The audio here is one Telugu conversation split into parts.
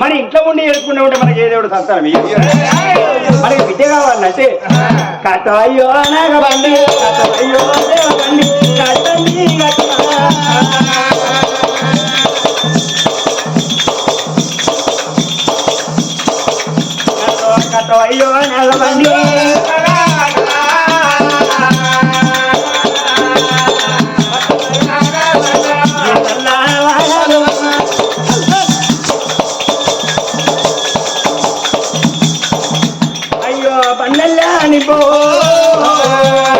మన ఇంట్లో ఉండి ఏడుకుంటూ ఉంటే మనకి ఏదేవుడు సంతానం? మనకి బిడ్డ కావాలంటే కథ అయ్యో నాగబండి కథ అయ్యో దేవబండి కథని కథ అయ్యో నాగబండి. అయ్యో బండల్లా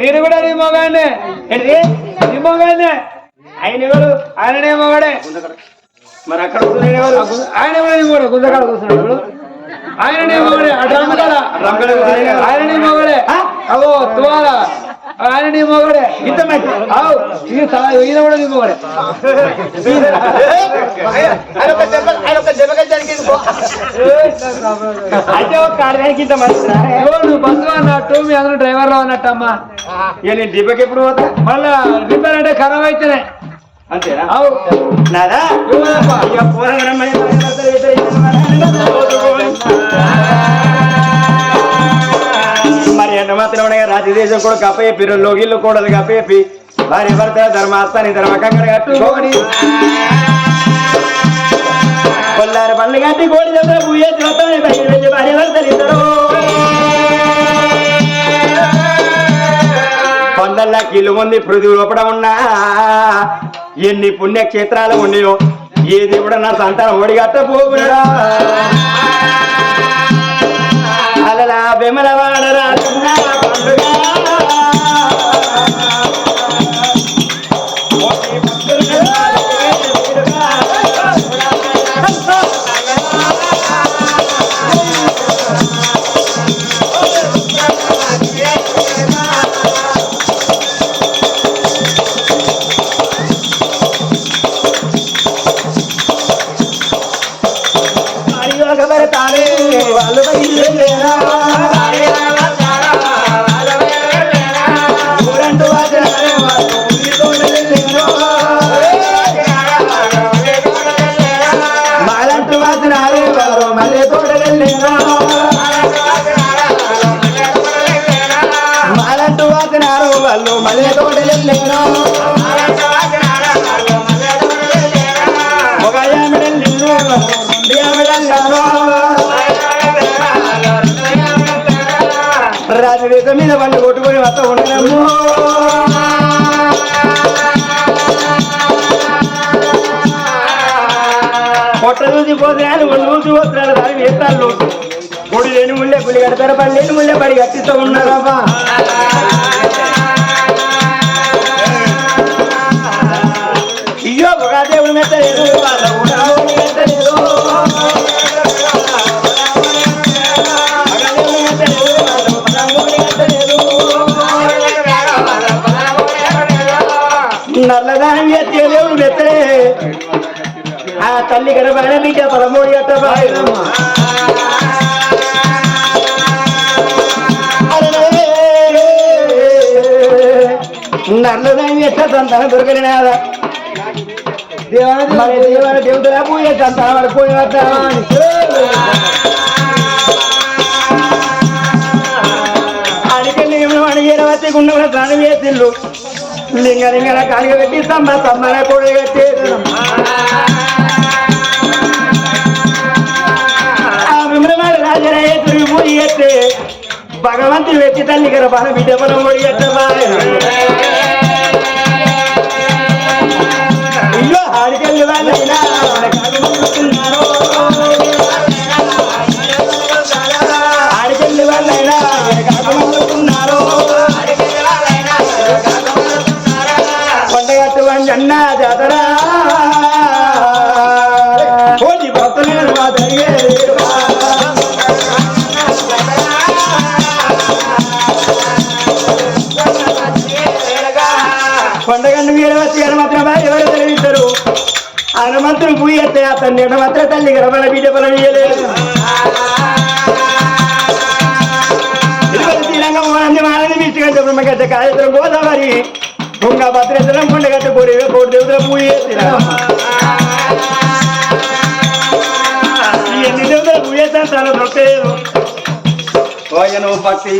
మీరు కూడా నీ మొగానే ఏంటి నీ మొగానే ఆయన ఎవరు ఆయననే మొగాడే మరి అక్కడ ఆయన ఎవరు ఆయన కూడా నీ కూర్చున్నాడు ఆయననే మొగడే అటు రమ్మకాడ రంగడు ఆయననే మొగడే అవో తువాల ఆయన నీ మొగాడే ఇంత ఈయన కూడా నీ మొగాడే అయితే ఒక కాడదానికి ఇంత మంచి ఇగో నువ్వు బస్సు అన్నట్టు మీ అందరూ డ్రైవర్లో అన్నట్టమ్మా ఇక నేను డిబ్బకి ఎప్పుడు పోతా మళ్ళా రిపేర్ అంటే ఖరాబ్ అయితేనే అంతేనా అవు నాదా ఇవ్వదప్పా. ఇక పోరగరమ్మని మరి ఎండ మాత్రం రాత్రి దేశం కూడా కప్పయ్యి లోగిళ్ళు కూడా కప్పయ్యి భార్య భర్త ధర్మాస్తాని ధర్మకంగా కట్టుకోని కొల్లారు పళ్ళు కట్టి కోడి దగ్గర వెళ్ళి భార్య భర్తలు ఇద్దరు కొందల్ల కిలు మంది పృథివీ లోపల ఉన్నా. ఎన్ని పుణ్యక్షేత్రాలు ఉన్నాయో ఏది కూడా నా సంతానం ఒడిగట్ట పోగుడా అలలా బెమలవాడ Obrigado. రాజు రెండు మీద వాళ్ళు కొట్టుకొని వస్తా ఉండము పొట్ట చూసి పోతే ఒళ్ళు చూసి పోతున్నాడు దాని వేస్తాను గుడి లేని ముళ్ళే పులి కడతారు పని లేని ముళ్ళే పడి కట్టిస్తూ ఉన్నారమ్మా తల్లి గడపైన బిడ్డ పదమూడు గట్ట నల్లదాన్ని ఎట్లా సంతానం దొరకలేనాదా మరి దేవర దేవతల పూజ సంతానం పడిపోయినట్ట అడికెళ్ళి ఏమో అడిగేర వచ్చి గుండె స్నానం చేసిల్లు. లింగ లింగ కాలిగ పెట్టి స్తంభ స్తంభన కూడా కట్టేది విమలమాడ రాజరాయ తిరిగి భగవంతుడు వెచ్చి తల్లి గర బాల బిడ్డ బలం ఇల్లు ఆడికెళ్ళి వాళ్ళైనా పూజ మాత్రం తల్లి గర్భల బీజ బలం ఇయ్యలేదు. బ్రహ్మగడ్డ కాళేశ్వరం గోదావరి తుంగ భద్రేశ్వరం కొండగట్ట కోడి కోటి దేవతల పూజ చేసిన ఈ ఎన్ని దేవతల పూజ చేస్తాను చాలా దొరకలేదు ఓయను భక్తి.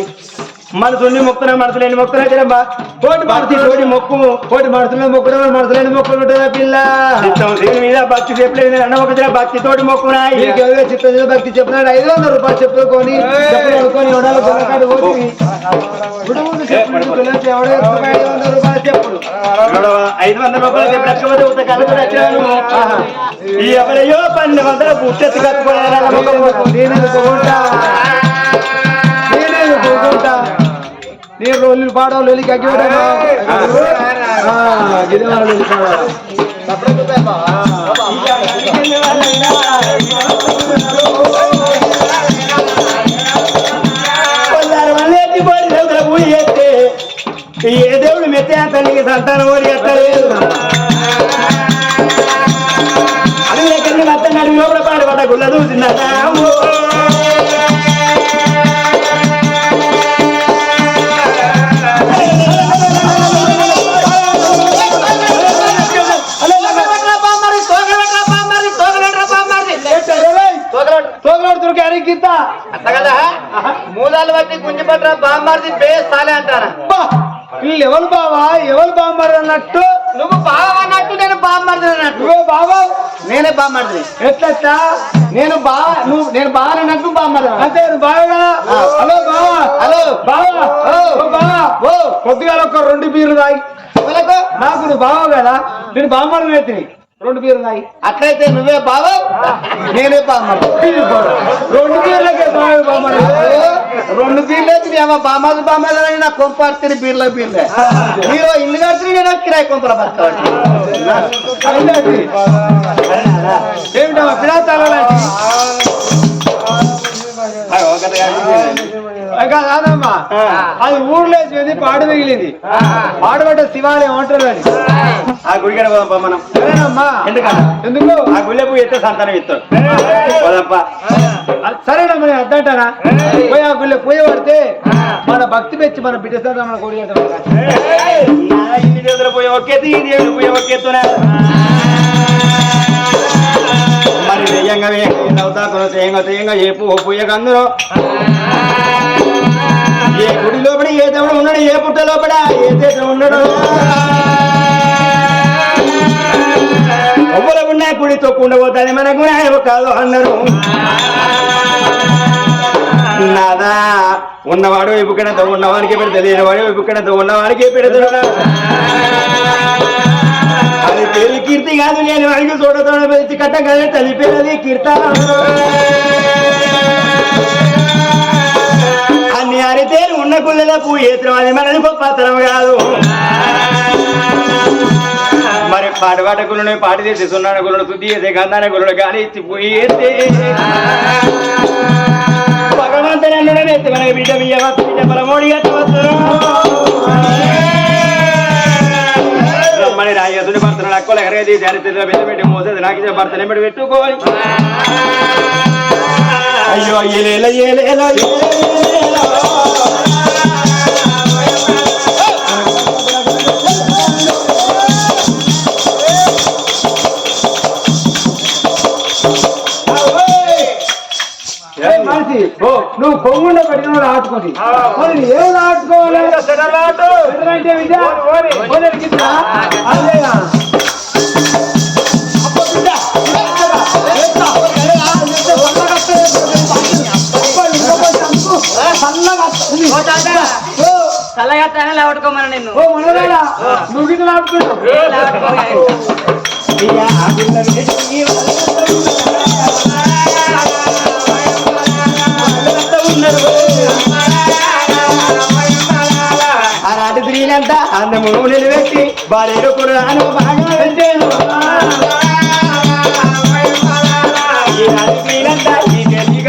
మనసుని మొక్కున మనసులేని మొక్కున జరమ్మా కోటి మనసి కోటి మొక్కు కోటి మనసులో మొక్కుడు మనసులేని మొక్కులు ఉంటుందా పిల్ల? చిత్తం దేవుని మీద భక్తి చెప్పలేదు అన్న ఒక భక్తి తోటి మొక్కునాయి చిత్త భక్తి చెప్పినాడు ఐదు వందల రూపాయలు చెప్పుకొని చెప్పులు కొనుక్కొని ఎవడాలి కొనకాడు పోతుంది ఇప్పుడు ముందు చెప్పులు కొనుక్కొని ఎవడో ఎత్తుకుపోయి ఐదు వందల రూపాయలు చెప్పులు. ఐదు వందల రూపాయలు చెప్పి లక్షపోతే ఉత్త కళ్ళకు వచ్చాను ఈ ఎవరయ్యో పన్నెండు వందల పుట్టెత్తి కట్టుకోవాలి నేను నేను లొలి కగ్గి కొల్లారు మళ్ళీ ఎత్తిపోయి దేవుల పూజ చేస్తే ఏ దేవుడు మెత్తే తల్లికి సంతానం ఓడి ఎట్టలేదు అది ఎక్కడికి మత్త నడిమి లోపల పాడుపడ్డ గుళ్ళ చూసిందట దొరికి అడిగిద్ద మూదాలు బట్టి గుంజిపట్ల బామ్మారిది బే సాలే అంటారా? వీళ్ళు ఎవరు బావా? ఎవరు బామ్మారు అన్నట్టు? నువ్వు బావ అన్నట్టు నేను బామ్మారిది అన్నట్టు. నువ్వే బావా? నేనే బామ్మారిది. ఎట్లట్టా నేను బావ నువ్వు నేను బావ అన్నట్టు బామ్మారిది అంతే కదా హలో బావా. హలో. బావా బావా. ఓ. పొద్దుగాల ఒక రెండు బీర్లు తాగి? నాకు నువ్వు బావ కదా. నేను బామ్మారు ఎత్తిని రెండు బీర్లు తాగి అట్లయితే నువ్వే బావ నేనే బామ్మారి రెండు బీర్లకే బాగా రెండు బీర్లు ఏమో బామ్మాది అని నా కొంప అడితే బీర్ల బీర్లే మీరు ఇల్లు కడితే నేను కిరాయి కొంపల బతకవచ్చు ఏమిటమ్మా పిడాతాల కాదమ్మా అది ఊర్లో వేసింది పాడు మిగిలింది. పాడుపడ్డ శివాలయం అంటారు అని ఆ. గుడికడ పోదాంపా మనం. సరేనమ్మా. ఎందుకన్నా ఎందుకు? ఆ గుళ్ళ పూజ చేస్తే సంతానం ఇస్తాడు. పోదాంపా. సరేనమ్మా నేను అద్దంటానా పోయి ఆ గుళ్ళో పూజ పడితే మన భక్తి పెంచి మన బిడ్డ సార్ మన కోడి నా ఇన్ని దేవుల పూజ ఒకేతు ఈ దేవుడి పూజ ఒకేతున్నా మరి దెయ్యంగా వేయంగా తేయంగా ఏ పువ్వు పూజగా అందులో ఏ గుడి లోపల ఏ దేవుడు ఉన్నాడు ఏ పుట్ట లోపల ఏ దేశం ఉన్నాడు. ఒవ్వల ఉన్నా గుడి తొక్కుండా పోతుంది మనకు కాదు అన్నారు. నాదా ఉన్నవాడు ఇప్పుకడంతో ఉన్నవాడికి పెడతాడు లేనివాడు ఇప్పుకడంతో ఉన్నవాడికి పెడతాడు అది పేరు కీర్తి కాదు నేను అడిగి చూడతాను పెంచి కట్టం కదా తల్లిపోయినది కీర్త. అన్ని అరితేరు ఉన్న గుళ్ళలో పూయేత్రం అది మనది గొప్పతనం కాదు. మరి పాటపాట గురుడు పాటి చేసి సున్నాన గురుడు శుద్ధి చేసే గంధాన గురుడు గాలి ఇచ్చి పూయేస్తే భగవంతుని అన్నుడనే ఎత్తి మనకి బిడ్డ బియ్య బిడ్డ పరమోడి గట్టవచ్చు రమ్మని రాయసుని భర్తను అక్కల ఎగరేది దారిద్ర మీద పెట్టి మోసేది నాకు భర్తను భర్త నెమ్మడి పెట్టుకోవాలి. అయ్యో ఏలేల ఏలేల ఓ నువ్వు పొంగుండ పెట్టిన ఆటుకొని మరి ఏం ఆటుకోవాలి ఎదురంటే విద్య అదేగా చల్లగత్తానే లేవట్టుకోమని నిన్ను నువ్వు గిట్ల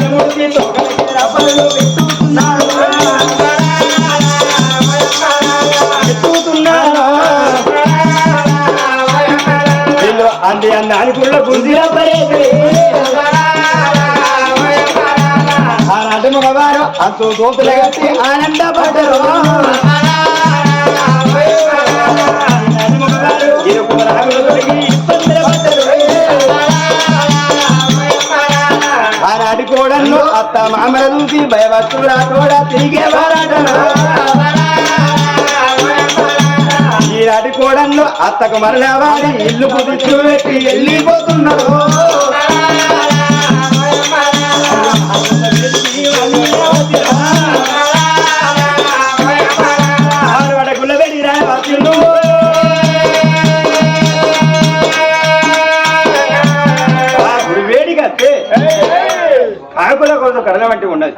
మూర్తి తొక్కలకి రబ్బర్లు పెట్టుతున్నారు. పెట్టుతున్నారు. వీళ్ళు అంది అందాని కుళ్ళ గుంజిలా పడేది ఆనాటి మగవారు అంతో దోతులు కట్టి ఆనందపడ్డరు ఇరుకు కోడన్ను ఆనాటి అత్త మామల చూసి కూడా తిరిగే తిరిగేవారాటరు ఈనాటి కోడన్ను అత్తకు మరలా వారి ఇల్లు కుదుర్చు పెట్టి వెళ్ళిపోతున్నారు కాకుల కోసం కడల వంటి ఉండదు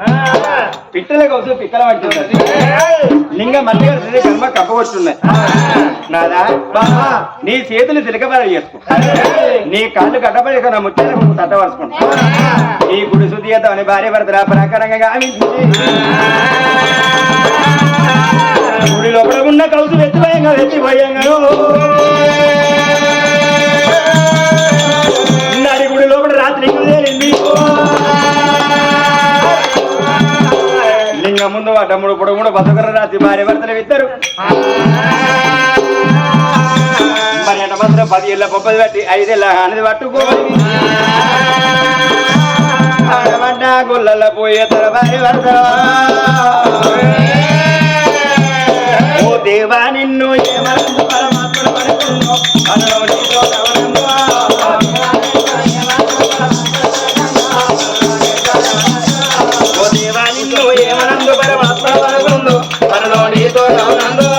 పిట్టల కోసం పిక్కల వంటి ఉన్నది. లింగ మల్లి గారి కర్మ కప్పగొట్టున్నాయి నాదా? నీ చేతులు తిలకబడి చేసుకో. నీ కాళ్ళు కట్టబడి నా ముచ్చట తట్టవరుచుకుంటా నీ గుడి శుద్ధి అని భార్య భర్త ప్రకారంగా గావించి గుడి లోపల ఉన్న కౌసు వెచ్చిపోయంగా వెచ్చిపోయంగాను లింగం ముందు అడ్డముడు పొడముడు బతుకర రాత్రి భార్య భర్తలు ఇద్దరు. మరి ఎంట మాత్రం పది ఏళ్ళ పొప్పది పట్టి ఐదేళ్ళ అనేది పట్టుకోవాలి ఆడమంట గుళ్ళల్లో పోయే తర భార్య భర్త. ఓ దేవా నిన్ను ఏమనందు పరమాత్మ పడుతుందో? 这有两男的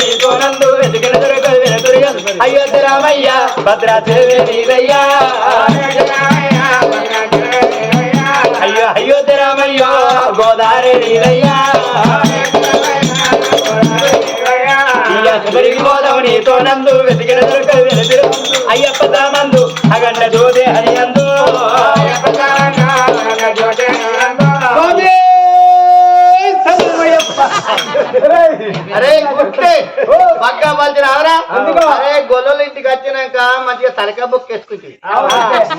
నీ తోడందు వెతికిన దొరకు వెనుదురియందు అయోధ్య రామయ్య భద్రాచలి నీరయ్యా అయ్యో అయోధ్య రామయ్యో గోదావరి నీరయ్యా ఇయ్య శబరికి నందు వెతికిన దొరక అయ్యప్ప దామందు అగండ జోదే హరియందు. Ei, అరే కొట్టే పక్క మంచి రావరా? అరే గొల్లలు ఇంటికి వచ్చినాక మంచిగా తలకాయ బొక్క వేసుకుంటుంది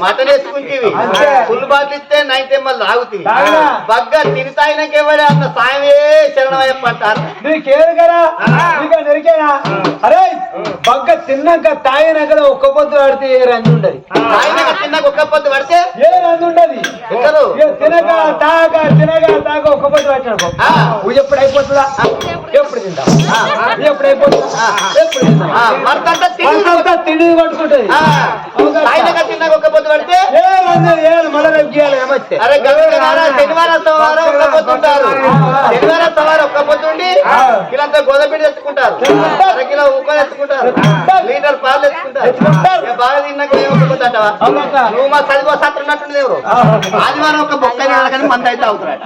మటన్ వేసుకుంటేవి. ఫుల్ బాటిల్ ఇస్తే నైట్ తాగుతుంది తాగనా? బగ్గ తినితాయినాక ఎవడే అంత సాయమే శరణమయ్యప్ప అంటారు నీకేరు కదా? నరికేనా అరే బగ్గ తిన్నాక తాగినాక ఒక్క పొద్దు ఆడితే ఏ రంజు ఉండదు. తాగినాక తిన్నాక ఒక్క పొద్దు పడితే? ఏ రంజు ఉండదు. తినక తాగ తినక తాగ ఒక్క పొద్దు. నువ్వు ఎప్పుడు అయిపోతుందా? ఎప్పుడు తింటావు తిని తిండి పట్టుకుంటది తిన్నాక ఒక్క పొద్దు పడితే అరే శనివారం సోమవారం ఒక్క శనివారం సోమవారం ఒక్క పొద్దుండి కిలంతా గోధుమపిండి తెచ్చుకుంటారు అర కిలో తెచ్చుకుంటారు లీటర్ పాలు తెచ్చుకుంటారు బాగా తిన్నాక ఒక్క పొద్దు అంటావా నువ్వు మా చదివో ఉన్నట్టుంది ఎవరు ఆదివారం ఒక బొక్క కానీ మంద అయితే అవుతున్నాడు.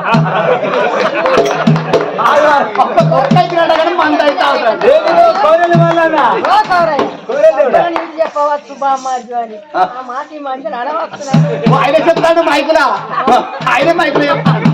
ఒక్క బొక్క అయితే కానీ మంద అయితే అవుతాడు కోరలు వల్లనా ఓ కౌరయ్య. కోరలేవుడా నీకు చెప్పవచ్చు బామ్మాజు అని ఆ మాట ఈ మధ్య నడవస్తున్నాడు ఆయన చెప్తాడు మైకులా ఆయన మైకులు చెప్తాడు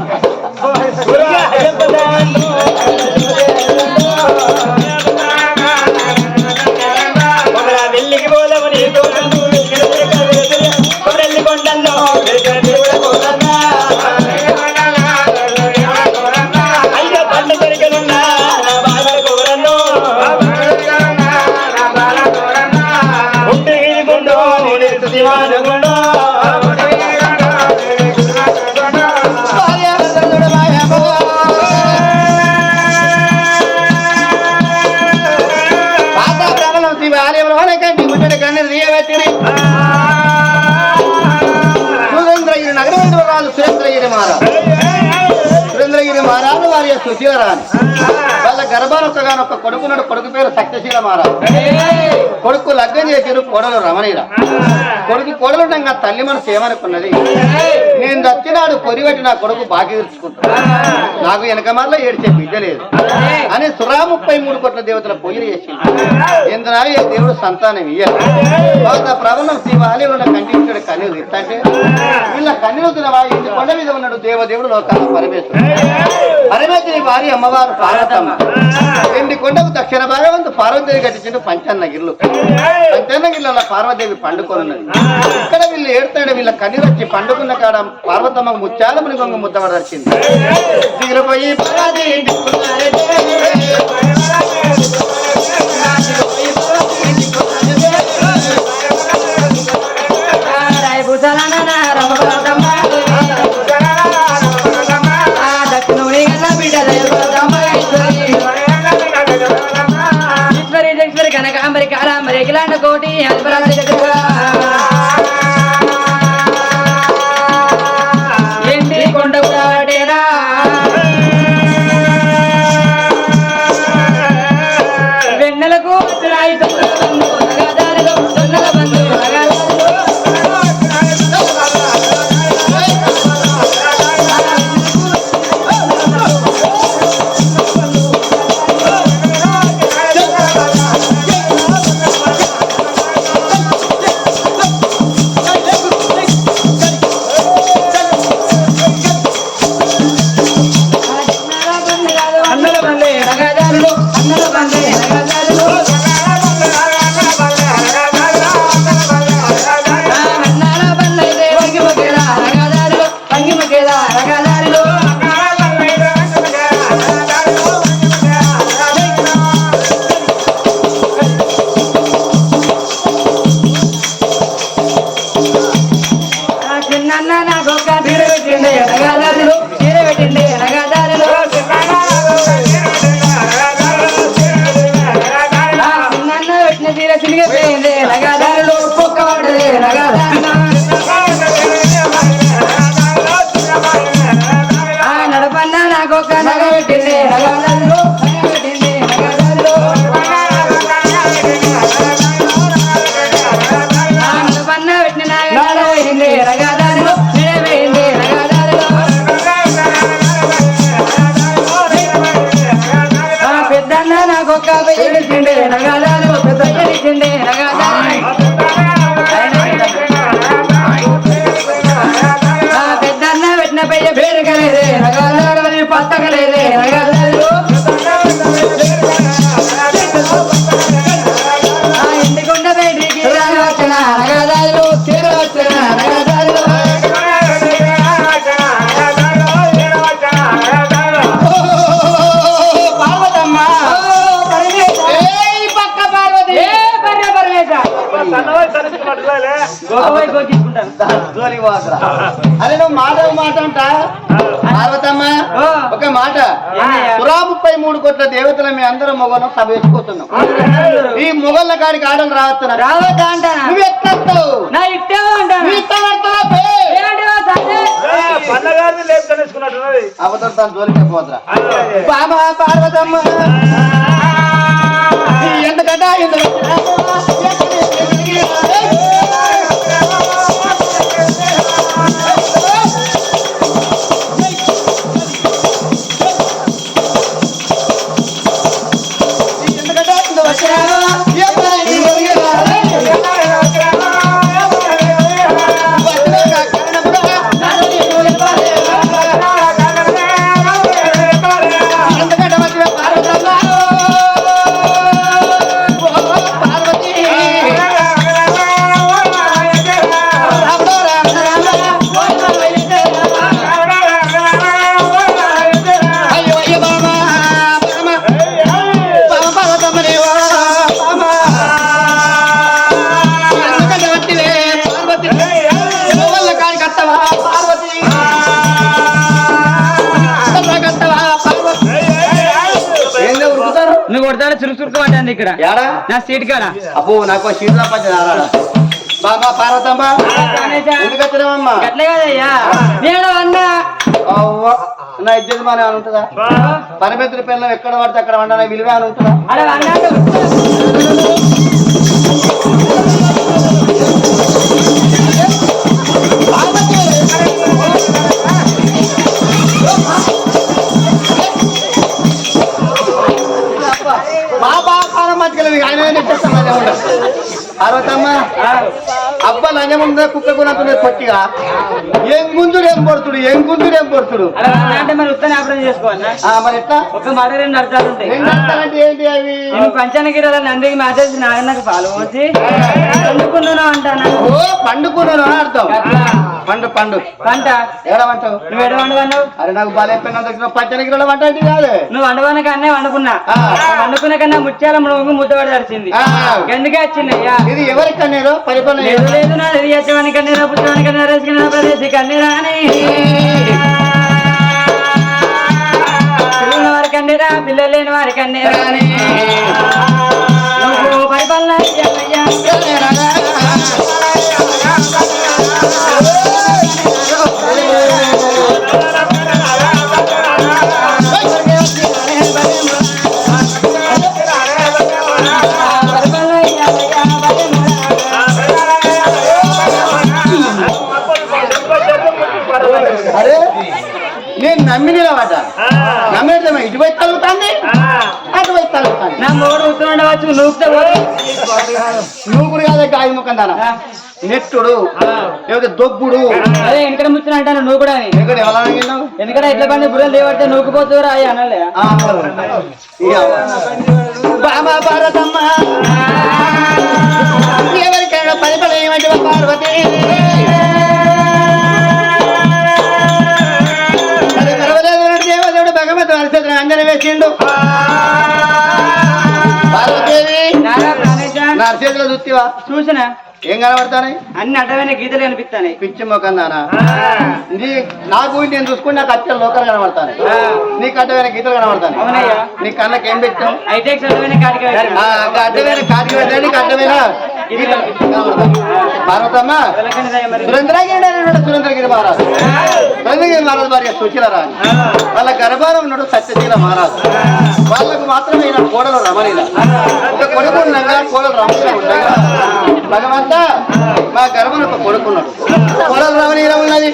మహారాజు వారి వాళ్ళ సుశీల రాణి వాళ్ళ గర్భానొక్కగానొక్క కొడుకున్నాడు కొడుకు పేరు సత్యశీల మహారాజు. కొడుకు లగ్గం చేశారు కోడలు రమణీర కొడుకు కోడలుండగా తల్లి మనసు ఏమనుకున్నది? నేను దచ్చినాడు పొరివెట్టి నా కొడుకు బాకీ తీర్చుకుంటాను నాకు వెనక మరలా ఏడిచే బిడ్డ లేదు. అని సురా ముప్పై మూడు కోట్ల దేవతల పొయ్యి చేసింది ఎందున ఏ దేవుడు సంతానం ఇయ్యాలి తర్వాత ప్రబలం శివాలయం ఉన్న కంటించాడు కన్నీరు ఇస్తాంటే వీళ్ళ కన్నీరు తినవా? కొండ మీద ఉన్నాడు దేవదేవుడు లోకాల పరమేశ్వరుడు. పరమేశ్వరి వారి అమ్మవారు పార్వతమ్మ. రెండు కొండకు దక్షిణ భాగవంతు పార్వతీదేవి కట్టించిన పంచాన్న గిర్లు పంచాన్న గిర్ల పార్వతీదేవి పండుకొనున్నది ఇక్కడ వీళ్ళు ఏడుతాడు వీళ్ళ కన్నీరు వచ్చి పండుకున్న కాడ పార్వతమ్మ ముత్యాల మునిగొంగ గొంగ ముద్దవడ దిగిరిపోయి అరే నువ్వు మాట ఓ మాట అంట? పార్వతమ్మ. ఒక మాట? పురా ముప్పై మూడు కోట్ల దేవతల మీ అందరం మొగను సభ వేసుకుతున్నాం ఈ మొగళ్ళ కాడికి ఆడలు రావస్తున్నారు రావద్దా నువ్వు వస్తావు? నా ఇట్టేవో నువ్వు అంటానా ఇట్లా పడతావా బే? ఏంటివా సంజయ్? పండగారిని లేపుకొనేసుకున్నట్టున్నది అబద్ధం తను జోలికే పోతురా బామా పార్వతమ్మ. ఎందుకంటే చురుకు పడ్డాను ఇక్కడ. ఏడా? నా సీట్ కాడ. అబ్బో నాకు పచ్చడి ఆరాడా బాబా పార్వతమ్మ. కదయ్యా. నేను అన్నా. నా ఇజ్జత్ మన అని ఉంటుందా? పరమెత్తుల పిల్లలు ఎక్కడ పడితే అక్కడ వండాలని విలువ అని ఉంటుందా? అలా అన్నాడు బాబా మధ్యలో ఆయన పార్వతమ్మ అబ్బా లంజం ఉందా కుక్క కొనుక్కునేది పట్టిగా? ఏం గుంజుడు ఏం పొడుతుడు ఏం గుంజుడు ఏం పొడుతుడు అంటే మరి ఉత్తనే ఆ, మరి ఎట్లా? ఒక మాట రెండు అర్థాలు ఉంటాయి. ఏంటి అవి? పంచానగిరి నందికి మ్యాసేజ్ నాగన్నకు పాలు పోసి అందుకున్నాను అంటాను? పండుకున్నాను అని అర్థం. పండు పండు. పంట ఏడమంటావు నువ్వు ఎడ వండుకున్నావు? అరే నాకు బాలే పెన్న దగ్గర పచ్చని గిన్నెల వంట అంటే కాదు. నువ్వు వండుకున్న కన్నా వండుకున్నా. వండుకున్న కన్నా ముత్యాల మునుగు ముద్దబడి తడిచింది. ఆ. ఎందుకే వచ్చింది అయ్యా? ఇది ఎవరి కన్నీరు? పరిపాలన లేదు లేదు నా యజమాని కన్నీరా పుత్రాని కన్నీరా రేసుకున్న ప్రదేశి కన్నీరాని పిల్లల వారి కన్నీరా పిల్లలు లేని వారి పరిపాలన చెయ్యయ్యా. పరిపాలన ఉత్తరుండవచ్చు నూపితే పోతే నువ్వు కూడా కాదే గాయ ముఖం దాన? నెట్టుడు లేకపోతే దొబ్బుడు. అదే వెనకడ ముచ్చిన అంటాను నువ్వు కూడా అని ఎక్కడ అడిగినావు? ఎందుకంటే ఇట్లా బండి బుర్రలు లేవడితే నూకుపోతురా అయ్యి అనలే. ఆ, ఇక. బామా భారతమ్మ. ఎవరికైనా పరిపాలన పార్వతి. అది పర్వాలేదు దేవదేవుడు భగవంతుడు అరిచేతుడు అంజన వేసిండు. నా అరిచేతులు చూస్తావా చూసిన? ఏం కనబడతాయి అన్ని అడ్డమైన గీతలు కనిపిస్తాయి పిచ్చి మొఖం దానా? నీ నాకు నేను చూసుకుని నాకు అత్యంత లోకాలు కనబడతాను. నీకు అడ్డమైన గీతలు కనబడతాను అవునయ్యా. నీ కళ్ళకి ఏం పెట్టావు? హైటెక్స్ అడ్డమైన కాటికి పెట్టాను. నీకు అడ్డమైన. పార్వతమ్మ. సురేంద్రగిరి సురేంద్రగిరి మహారాజు. సురేంద్రగిరి మహారాజు భార్య సుశీల రాణి వాళ్ళ గర్భారం ఉన్నాడు సత్యశీల మహారాజు. వాళ్ళకు మాత్రమే ఈయన కోడలు రమణీల ఒక కొడుకు ఉండగా కోడలు రమణీల ఉండగా భగవంత మా గర్భం ఒక కొడుకున్నాడు. కోడలు రమణీల ఉన్నది.